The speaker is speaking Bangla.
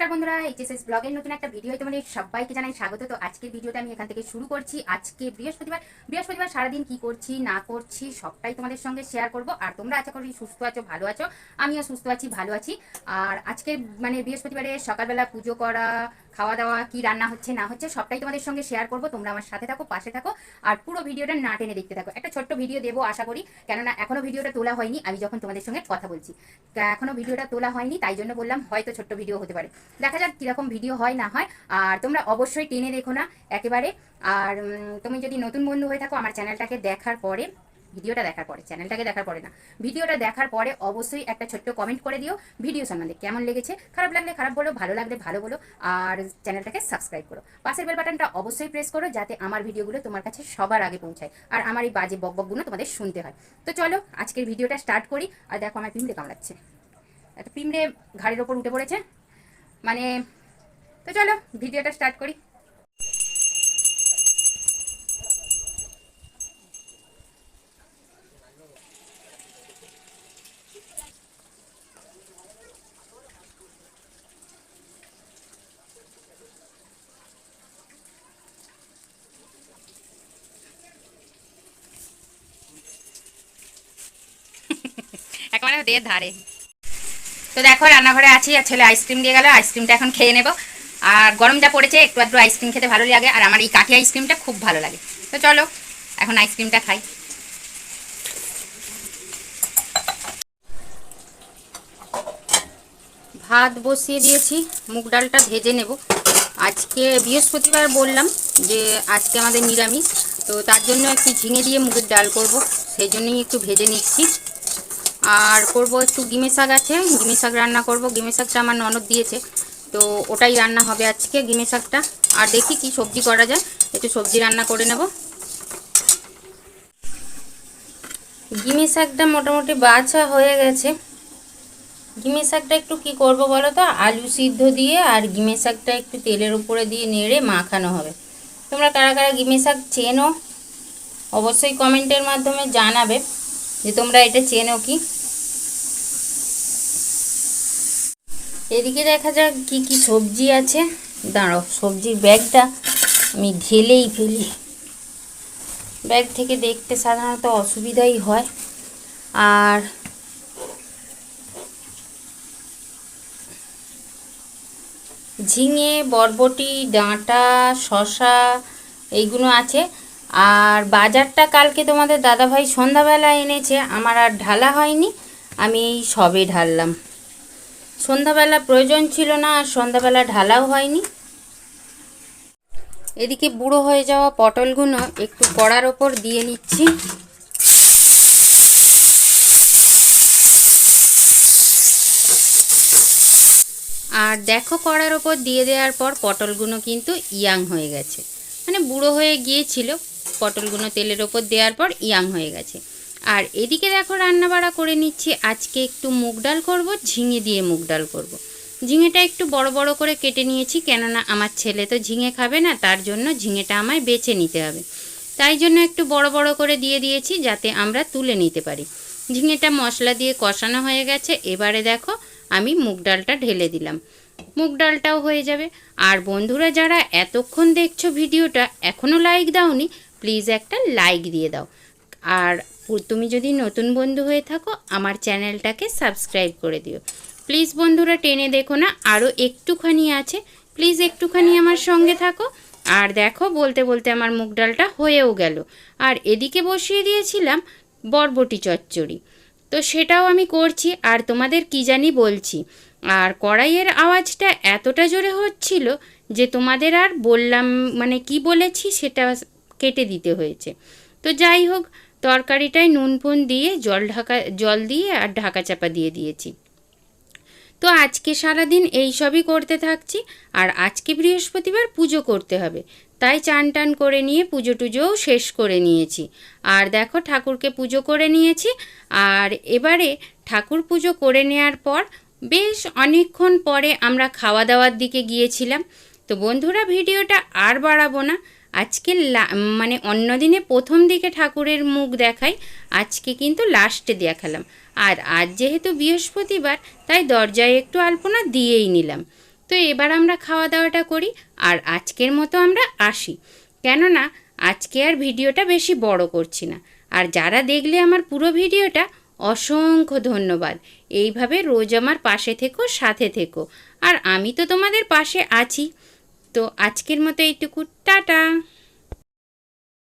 নমস্কার বন্ধুরা, এইচএসএস ব্লগের নতুন একটা ভিডিও তোমাদের সবাইকে জানাই স্বাগত। তো আজকের ভিডিওটা আমি এখান থেকে শুরু করছি। আজকে বৃহস্পতিবার বৃহস্পতিবার সারাদিন কি করছি, না করছি, সবটাই তোমাদের সঙ্গে শেয়ার করব। আর তোমরা আশা করি সুস্থ আছো, ভালো আছো, আমিও সুস্থ আছি, ভালো আছি। আর আজকে মানে বৃহস্পতিবারে সকালবেলা পুজো করা খাওয়া দাওয়া, কি রান্না হচ্ছে, না হচ্ছে, সবটাই তোমাদের সঙ্গে শেয়ার করব। তোমরা আমার সাথে থাকো, পাশে থাকো, আর পুরো ভিডিওটা না টেনে দেখতে থাকো। একটা ছোট্ট ভিডিও দেবো, আশা করি। কেননা এখনও ভিডিওটা তোলা হয়নি, আমি যখন তোমাদের সঙ্গে কথা বলছি। এখনও ভিডিওটা তোলা হয়নি, তাই জন্য বললাম, হয়তো ছোট্ট ভিডিও হতে পারে। দেখা যাক কীরকম ভিডিও হয়, না হয়। আর তোমরা অবশ্যই টেনে দেখো না, একেবারে। আর তুমি যদি নতুন বন্ধু হয়ে থাকো, আমার চ্যানেলটাকে দেখার পরে ভিডিওটা দেখার পরে, চ্যানেলটাকে দেখার পরে না, ভিডিওটা দেখার পরে অবশ্যই একটা ছোট্ট কমেন্ট করে দিও ভিডিও সম্বন্ধে কেমন লেগেছে? খারাপ লাগলে খারাপ বলো, ভালো লাগলে ভালো বলো, আর চ্যানেলটাকে সাবস্ক্রাইব করো। পাশের বেল বাটনটা অবশ্যই প্রেস করো, যাতে আমার ভিডিওগুলো তোমার কাছে সবার আগে পৌঁছায়, আর আমার এই বাজে বকবকগুলো তোমাদের শুনতে হয়। তো চলো, আজকের ভিডিওটা স্টার্ট করি, আর দেখো আমার পিমড়ে কামড়াচ্ছে একটা পিমড়ে ঘাড়ের ওপর উঠে পড়েছে। মানে তো চলো, ভিডিওটা স্টার্ট করি। দিয়ে ধারে। তো দেখো, রান্নাঘরে আছি, আর ছেলে আইসক্রিম দিয়ে গেল, আইসক্রিমটা এখন খেয়ে নেব। আর গরম যা পড়েছে, একটু আধটু আইসক্রিম খেতে ভালো লাগে, আর আমার এই কাঠি আইসক্রিমটা খুব ভালো লাগে। তো চলো, এখন আইসক্রিমটা খাই। ভাত বসিয়ে দিয়েছি, মুগ ডালটা ভেজে নেব। আজকে বৃহস্পতিবার বললাম যে আজকে আমাদের নিরামিষ, তো তার জন্য একটু ঝিঙে দিয়ে মুগের ডাল করব, সেই জন্যই একটু ভেজে নিচ্ছি। আর করব একটু গিমে শাক আছে, গিমে শাক রান্না করব। গিমে শাকটা আমার ননদ দিয়েছে, তো ওটাই রান্না হবে আজকে গিমে শাকটা। আর দেখি কি সবজি করা যায়, একটু সবজি রান্না করে নেব। গিমে শাকটা মোটামুটি বাছা হয়ে গেছে। গিমে শাকটা একটু কি করব বলো তো? আলু সিদ্ধ দিয়ে আর গিমে শাকটা একটু তেলের উপরে দিয়ে নেড়ে মাখানো হবে। তোমরা কারা কারা গিমে শাক চেনো, অবশ্যই কমেন্টের মাধ্যমে জানাবে যে তোমরা এটা চেনো কি। এদিকে দেখা যাক কি কি সবজি আছে। দাঁড়াও, সবজির ব্যাগটা আমি ঢেলেই ফেলি। ব্যাগ থেকে দেখতে সাধারণত অসুবিধাই হয়। আর ঝিঙে, বরবটি, ডাঁটা শশা এইগুলো আছে। আর বাজারটা কালকে তোমাদের দাদাভাই সন্ধ্যাবেলা এনেছে, আমার আর ঢালা হয়নি, আমি সবে ঢাললাম। সন্ধ্যাবেলা প্রয়োজন ছিল না আর সন্ধ্যাবেলা ঢালাও হয়নি। এদিকে বুড়ো হয়ে যাওয়া পটলগুলো একটু কড়ার ওপর দিয়ে নিচ্ছি। আর দেখো কড়ার ওপর দিয়ে দেওয়ার পর পটলগুলো কিন্তু ইয়াং হয়ে গেছে। মানে বুড়ো হয়ে গিয়েছিল, পটলগুলো তেলের ওপর দেওয়ার পর ইয়াং হয়ে গেছে। আর এদিকে দেখো রান্নাবাড়া করে নিচ্ছি। আজকে একটু মুগ ডাল করব, ঝিঙে দিয়ে মুগ ডাল করব। ঝিঙেটা একটু বড় বড় করে কেটে নিয়েছি, কেননা আমার ছেলে তো ঝিঙে খাবে না, তার জন্য ঝিঙেটা আমায় বেছে নিতে হবে। তাই জন্য একটু বড় বড় করে দিয়ে দিয়েছি, যাতে আমরা তুলে নিতে পারি। ঝিঙেটা মশলা দিয়ে কষানো হয়ে গেছে, এবারে দেখো আমি মুগ ডালটা ঢেলে দিলাম। মুগ ডালটাও হয়ে যাবে। আর বন্ধুরা, যারা এতক্ষণ দেখছ ভিডিওটা এখনও লাইক দাওনি প্লিজ একটা লাইক দিয়ে দাও। আর তুমি যদি নতুন বন্ধু হয়ে থাকো, আমার চ্যানেলটাকে সাবস্ক্রাইব করে দিও। প্লিজ বন্ধুরা টেনে দেখো না আরও একটুখানি আছে। প্লিজ একটুখানি আমার সঙ্গে থাকো। আর দেখো, বলতে বলতে আমার মুগ ডালটা হয়েও গেল। আর এদিকে বসিয়ে দিয়েছিলাম বরবটি চচ্চড়ি। তো সেটাও আমি করছি, আর তোমাদের কি জানি বলছি। আর কড়াইয়ের আওয়াজটা এতটা জোরে হচ্ছিল যে তোমাদের আর বললাম মানে কি বলেছি সেটা কেটে দিতে হয়েছে। তো যাই হোক তরকারিটায় নুন ফুন দিয়ে জল ঢাকা, জল দিয়ে আর ঢাকা চাপা দিয়ে দিয়েছি। তো আজকে সারাদিন এই সবই করতে থাকছি, আর আজকে বৃহস্পতিবার পুজো করতে হবে। তাই চান টান করে নিয়ে পুজো টুজোও শেষ করে নিয়েছি। আর দেখো ঠাকুরকে পুজো করে নিয়েছি, আর এবারে ঠাকুর পুজো করে নেওয়ার পর বেশ অনেকক্ষণ পরে আমরা খাওয়া দাওয়ার দিকে গিয়েছিলাম। তো বন্ধুরা, ভিডিওটা আর বাড়াবো না। আজকে মানে অন্য দিনে প্রথম দিকে ঠাকুরের মুখ দেখাই, আজকে কিন্তু লাস্টে দেখালাম। আর আজ যেহেতু বৃহস্পতিবার, তাই দরজায় একটু আলপনা দিয়েই নিলাম। তো এবার আমরা খাওয়া দাওয়াটা করি, আর আজকের মতো আমরা আসি। কেননা, আজকে আর ভিডিওটা বেশি বড় করছি না। আর যারা দেখলে আমার পুরো ভিডিওটা, অসংখ্য ধন্যবাদ। এইভাবে রোজ আমার পাশে থেকো, সাথে থেকো। আর আমি তো তোমাদের পাশে আছি। তো আজকের মতো এইটুকু। টাটা!